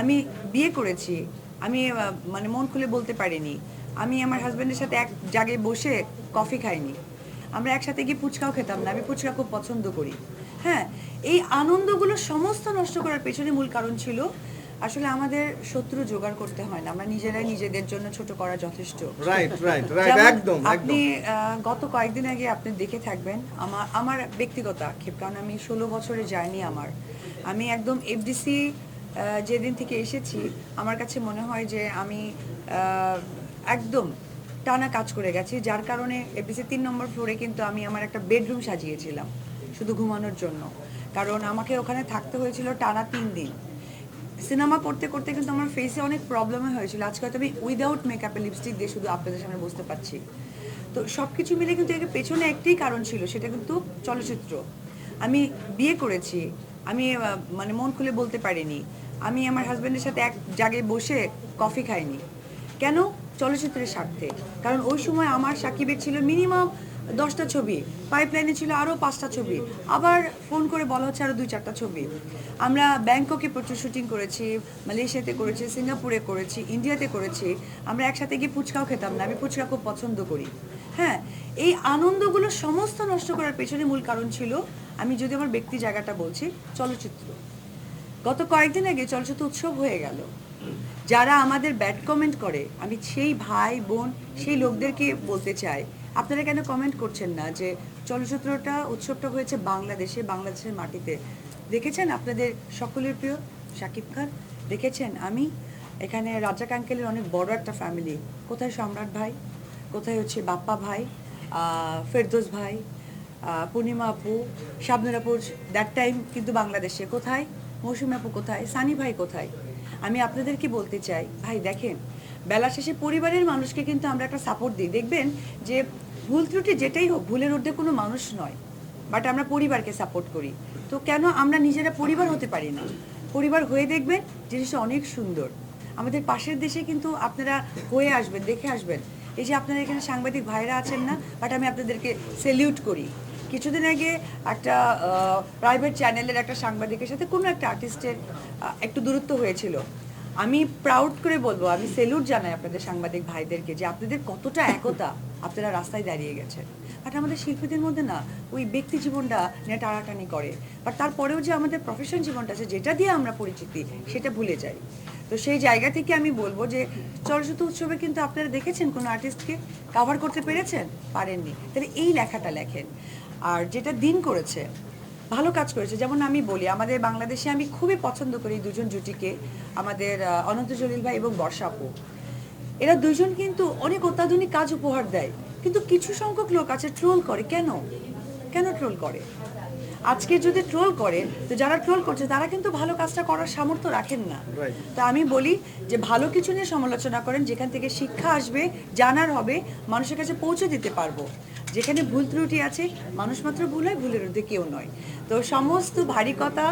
আমি বিয়ে করেছি। আমি মানে মন খুলে বলতে পারিনি। আমি আমার হাজব্যান্ডের সাথে এক জায়গায় বসে কফি খাইনি। আমরা একসাথে গিয়ে ফুচকাও খেতাম না। আমি ফুচকা খুব পছন্দ করি। হ্যাঁ এই আনন্দগুলো সমস্ত নষ্ট করার পেছনে মূল কারণ ছিল আসলে আমাদের শত্রু জোগাড় করতে হয় না। আমরা নিজেরাই নিজেদের জন্য ছোট করা যথেষ্ট। রাইট রাইট রাইট একদম আপনি গত কয়েকদিন আগে আপনি দেখে থাকবেন আমার আমার ব্যক্তিগত আক্ষেপ কারণ আমি ষোলো বছরে যাইনি আমার। আমি একদম এফডিসি যেদিন থেকে এসেছি, আমার কাছে মনে হয় যে আমি একদম টানা কাজ করে গেছি, যার কারণে এফডিসি তিন নম্বর ফ্লোরে কিন্তু আমি আমার একটা বেডরুম সাজিয়েছিলাম, শুধু ঘুমানোর জন্য। কারণ আমাকে ওখানে থাকতে হয়েছিল টানা তিন দিন। সিনেমা করতে করতে কিন্তু আমার ফেসে অনেক প্রবলেম হয়েছিল। আজকে হয়তো আমি উইদাউট মেকআপে লিপস্টিক দিয়ে শুধু আপনাদের সামনে বুঝতে পারছি। তো সব কিছু মিলে কিন্তু এর পেছনে একটাই কারণ ছিল, সেটা কিন্তু চলচ্চিত্র। আমি বিয়ে করেছি আমি মানে মন খুলে বলতে পারিনি। আমি আমার হাজব্যান্ডের সাথে এক জায়গায় বসে কফি খাইনি। কেন? চলচ্চিত্রের স্বার্থে। কারণ ওই সময় আমার সাকিবের ছিল মিনিমাম দশটা ছবি। পাইপলাইনে ছিল আরও পাঁচটা ছবি। আবার ফোন করে বলা হচ্ছে আরও দুই, চারটা ছবি। আমরা ব্যাংককে প্রচুর শুটিং করেছি, মালয়েশিয়াতে করেছি, সিঙ্গাপুরে করেছি, ইন্ডিয়াতে করেছি। আমরা একসাথে গিয়ে ফুচকাও খেতাম না। আমি ফুচকা খুব পছন্দ করি। হ্যাঁ এই আনন্দগুলো সমস্ত নষ্ট করার পেছনে মূল কারণ ছিল আমি যদি আমার ব্যক্তি জায়গাটা বলছি, চলচ্চিত্র। গত কয়েকদিন আগে চলচ্চিত্র উৎসব হয়ে গেল। যারা আমাদের ব্যাড কমেন্ট করে, আমি সেই ভাই, বোন, সেই লোকদেরকে বলতে চাই, আপনারা কেন কমেন্ট করছেন না যে চলচ্চিত্রটা, উৎসবটা হয়েছে বাংলাদেশে, বাংলাদেশের মাটিতে? দেখেছেন আপনাদের সকলের প্রিয় শাকিব খান? দেখেছেন? আমি এখানে রাজাক আঙ্কেলের অনেক বড় একটা ফ্যামিলি কোথায় সম্রাট ভাই? কোথায় হচ্ছে বাপ্পা ভাই? ফেরদোস ভাই? পূর্ণিমা আপু, শাবনুর আপু দ্যাট টাইম কিন্তু বাংলাদেশে। কোথায়? মৌসুমী আপু কোথায়? সানি ভাই কোথায়? আমি আপনাদেরকে বলতে চাই, ভাই দেখেন, বেলা শেষে পরিবারের মানুষকে কিন্তু আমরা একটা সাপোর্ট দিই। দেখবেন যে ভুল ত্রুটি যেটাই হোক, ভুলের ঊর্ধ্বে কোনো মানুষ নয় বাট আমরা পরিবারকে সাপোর্ট করি। তো কেন আমরা নিজেরা পরিবার হতে পারি না? পরিবার হয়ে দেখবেন জিনিসটা অনেক সুন্দর। আমাদের পাশের দেশে কিন্তু আপনারা হয়ে আসবেন, দেখে আসবেন। এই যে আপনারা এখানে সাংবাদিক ভাইরা আছেন না বাট আমি আপনাদেরকে সেলিউট করি। কিছুদিন আগে একটা প্রাইভেট চ্যানেলের একটা সাংবাদিকের সাথে কোনো একটা আর্টিস্টের একটু দূরত্ব হয়েছিল। আমি প্রাউড করে বলব, আমি সেলুট জানাই আপনাদের সাংবাদিক ভাইদেরকে যে আপনাদের কতটা একতা আপনারা রাস্তায় দাঁড়িয়ে গেছেন। বাট আমাদের শিল্পীদের মধ্যে না, ওই ব্যক্তি জীবনটা নিয়ে টানাটানি করে। বাট তারপরেও যে আমাদের প্রফেশন জীবনটা আছে, যেটা দিয়ে আমরা পরিচিতি, সেটা ভুলে যাই। তো সেই জায়গা থেকে আমি বলব যে, চলচ্চিত্র উৎসবে কিন্তু আপনারা দেখেছেন কোনো আর্টিস্টকে কাভার করতে পেরেছেন? পারেননি। তাহলে এই লেখাটা লেখেন। আর যেটা দিন করেছে, ভালো কাজ করেছে। যেমন আমি বলি, আমাদের বাংলাদেশে আমি খুবই পছন্দ করি দুজন জুটিকে, আমাদের অনন্ত জলিল ভাই এবং বর্ষাপু এরা দুজন কিন্তু অনেক অত্যাধুনিক কাজ উপহার দেয়, কিন্তু কিছু সংখ্যক লোক আছে, ট্রোল করে। কেন? কেন ট্রোল করে? আজকে যদি ট্রোল করে তো যারা ট্রোল করছে তারা কিন্তু ভালো কাজটা করার সামর্থ্য রাখেন না. তো আমি বলি যে ভালো কিছু নিয়ে সমালোচনা করেন যেখান থেকে শিক্ষা আসবে জানার হবে মানুষের কাছে পৌঁছে দিতে পারব। যেখানে ভুল ত্রুটি আছে মানুষ মাত্র ভুল হয় ভুলের ঊর্ধ্বে কেউ নয়। তো সমস্ত ভারী কথা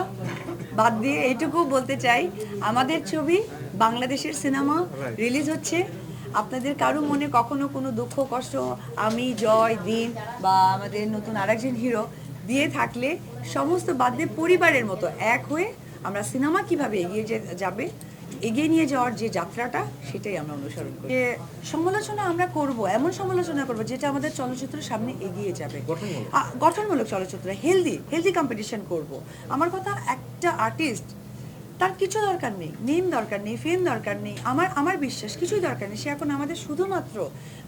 বাদ দিয়ে এইটুকু বলতে চাই আমাদের ছবি বাংলাদেশের সিনেমা রিলিজ হচ্ছে। আপনাদের কারও মনে কখনো কোনো দুঃখ কষ্ট আমি জয় দিন বা আমাদের নতুন আরেকজন হিরো দিয়ে থাকলে সমস্ত বাদ দিয়ে পরিবারের মতো এক হয়ে আমরা সিনেমা কীভাবে এগিয়ে যে- যাবে এগিয়ে নিয়ে যাওয়ার যে যাত্রাটা সেটাই আমরা অনুসরণ করি। যে সমালোচনা আমরা করব এমন সমালোচনা করব যেটা আমাদের চলচ্চিত্রের সামনে এগিয়ে যাবে। গঠনমূলক। চলচ্চিত্র হেলদি হেলদি কম্পিটিশন করব। আমার কথা একটা আর্টিস্ট তার কিছু দরকার নেই নেম দরকার নেই ফেম দরকার নেই, আমার আমার বিশ্বাস কিছুই দরকার নেই। সে এখন আমাদের শুধুমাত্র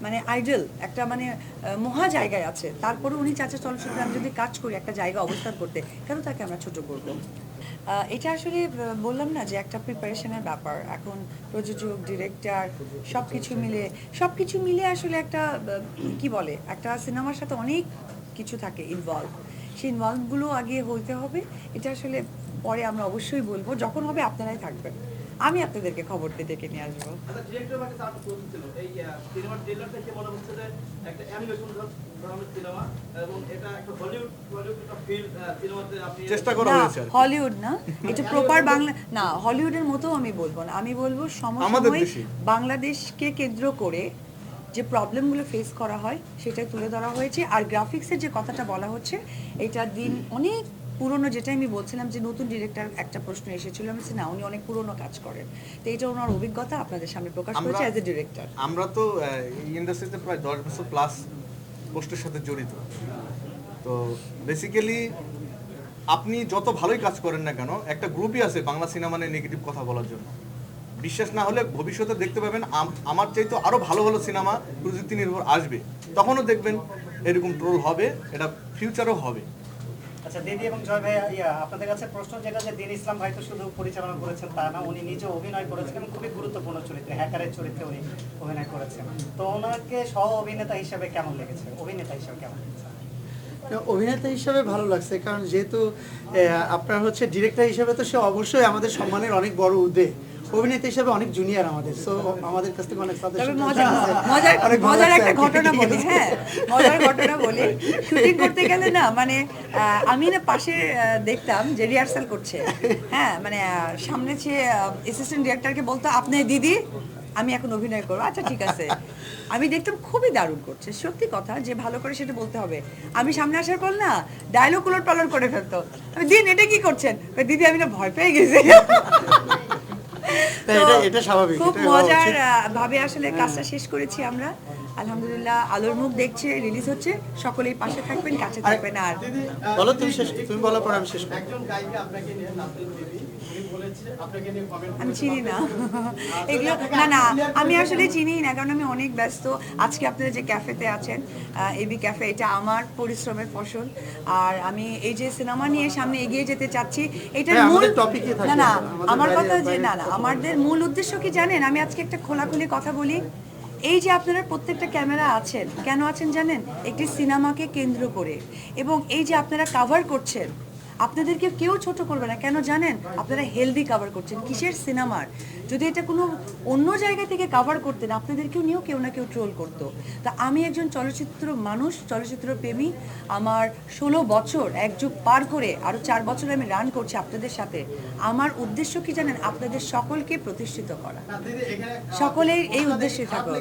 মানে আইডল একটা মানে মহা জায়গায় আছে। তারপরে উনি চাচা চলচ্চিত্রে আমি যদি কাজ করি, একটা জায়গা অবস্থান করতে, কেন তাকে আমরা ছোট করব? এটা আসলে বললাম না যে একটা প্রিপারেশনের ব্যাপার। এখন প্রযোজক ডিরেক্টর সব কিছু মিলে সব কিছু মিলে আসলে একটা কি বলে, একটা সিনেমার সাথে অনেক কিছু থাকে ইনভলভ সেই ইনভলভগুলো আগে হইতে হবে। এটা আসলে পরে আমরা অবশ্যই বলব যখন হবে আপনারাই থাকবেন। আমি আপনাদেরকে খবরটা ডেকে নিয়ে আসব। আচ্ছা হলিউড হলিউড একটা ফিল সিনেমাতে আপনি চেষ্টা করা না এটা প্রপার বাংলা না হলিউডের মতো আমি বলব না। আমি বলব সমসাময়িক বাংলাদেশকে কেন্দ্র করে যে প্রবলেমগুলো ফেস করা হয় সেটাই তুলে ধরা হয়েছে। আর গ্রাফিক্সের যে কথাটা বলা হচ্ছে এটা দিন অনেক পুরনো যেটা আমি বলছিলাম যে নতুন ডিরেক্টর একটা প্রশ্ন এসেছিল আমি বলছি, না উনি অনেক পুরনো কাজ করেন। তো এটা ওনার অভিজ্ঞতা আপনাদের সামনে প্রকাশ করেছে অ্যাজ এ ডিরেক্টর আমরা তো এই ইন্ডাস্ট্রিতে প্রায় দশ বছর প্লাস পোস্টের সাথে জড়িত। তো বেসিক্যালি আপনি যত ভালোই কাজ করেন না কেন একটা গ্রুপই আছে বাংলা সিনেমা নিয়ে নেগেটিভ কথা বলার জন্য। বিশ্বাস না হলে ভবিষ্যতে দেখতে পাবেন আম- আমার চাইতে আরও ভালো ভালো সিনেমা প্রযুক্তি নির্ভর আসবে। তখনও দেখবেন এরকম ট্রোল হবে এটা ফিউচারও হবে। আচ্ছা দিদি এবং জয় ভাই ইয়া, আপনাদের কাছে প্রশ্ন যেটা যে দিন ইসলাম ভাই তো শুধু পরিচালনা করেছেন তা না, উনি নিজে অভিনয় করেছেন খুবই গুরুত্বপূর্ণ চরিত্রে, হ্যাকারের চরিত্রে উনি অভিনয় করেছেন। তো ওনাকে সহ অভিনেতা হিসেবে কেমন লেগেছে? অভিনেতা হিসেবে কেমন লেগেছে? অভিনেতা হিসাবে ভালো লাগছে, কারণ যেহেতু আপনার হচ্ছে ডিরেক্টর হিসাবে তো সে অবশ্যই আমাদের সম্মানের অনেক বড় উদ্বে অভিনেতা হিসাবে অনেক জুনিয়র আমাদের সো আমাদের কাছ থেকে অনেক তবে মজার মজার একটা ঘটনা বলি হ্যাঁ মজার ঘটনা বলি। শুটিং করতে গেলে না মানে আমি না পাশে দেখতাম যে রিহার্সাল করছে। হ্যাঁ মানে সামনে সে অ্যাসিস্ট্যান্ট ডিরেক্টরকে বলতো আপনি দিদি আমি এখন অভিনয় করব। আচ্ছা ঠিক আছে। আমি দেখতাম খুবই দারুণ করছে। সত্যি কথা যে ভালো করে সেটা বলতে হবে। আমি সামনে আসার পর না ডায়লগ উলট পালন করে ফেলতো। দিন এটা কি করছেন? দিদি আমি না ভয় পেয়ে গেছি। খুব মজার ভাবে আসলে কাজটা শেষ করেছি আমরা। আলহামদুলিল্লাহ আলোর মুখ দেখছে রিলিজ হচ্ছে। সকলেই পাশে থাকবেন কাছে থাকবেন আর বলো তুমি শেষ তুমি বলার পর আমি শেষ একজন গায়িকা আপনাকে নিয়ে আমি চিনি না। এগুলো না না আমি আসলে চিনি না কারণ আমি অনেক ব্যস্ত। আজকে আপনারা যে ক্যাফেতে আছেন এবি ক্যাফে এটা আমার পরিশ্রমের ফসল। আর আমি এই যে সিনেমা নিয়ে সামনে এগিয়ে যেতে চাচ্ছি এটার হ্যাঁ, মূল। না না আমার কথা যে না না আমাদের মূল উদ্দেশ্য কি জানেন? আমি আজকে একটা খোলাখুলি কথা বলি। এই যে আপনারা প্রত্যেকটা ক্যামেরা আছেন কেন আছেন জানেন? একটি সিনেমাকে কেন্দ্র করে। এবং এই যে আপনারা কাভার করছেন আপনাদেরকে কেউ ছোট করবে না। কেন জানেন? আপনারা হেলদি কাভার করছেন। কিসের সিনেমার? যদি এটা কোনো অন্য জায়গা থেকে কাভার করতেন আপনাদেরকেও নিয়েও কেউ না কেউ ট্রোল করতো। তা আমি একজন চলচ্চিত্র মানুষ চলচ্চিত্র প্রেমী। আমার ষোলো বছর এক যুগ পার করে আরও চার বছর আমি রান করছি আপনাদের সাথে। আমার উদ্দেশ্য কি জানেন? আপনাদের সকলকে প্রতিষ্ঠিত করা। সকলের এই উদ্দেশ্যে থাকো।